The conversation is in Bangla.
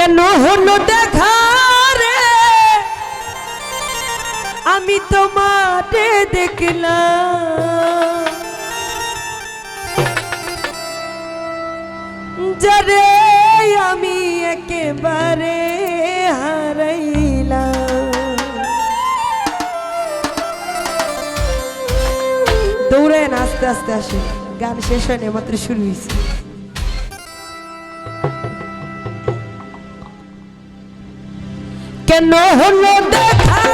কেন হলো দেখা রে? আমি তোমারে দেখলাম। যারে আমি একেবারে হারাইলাম। দৌড়েন, আস্তে আস্তে আসে গান শেষ হয়নি, মাত্র শুরু হয়েছে। কেন হলো দেখা?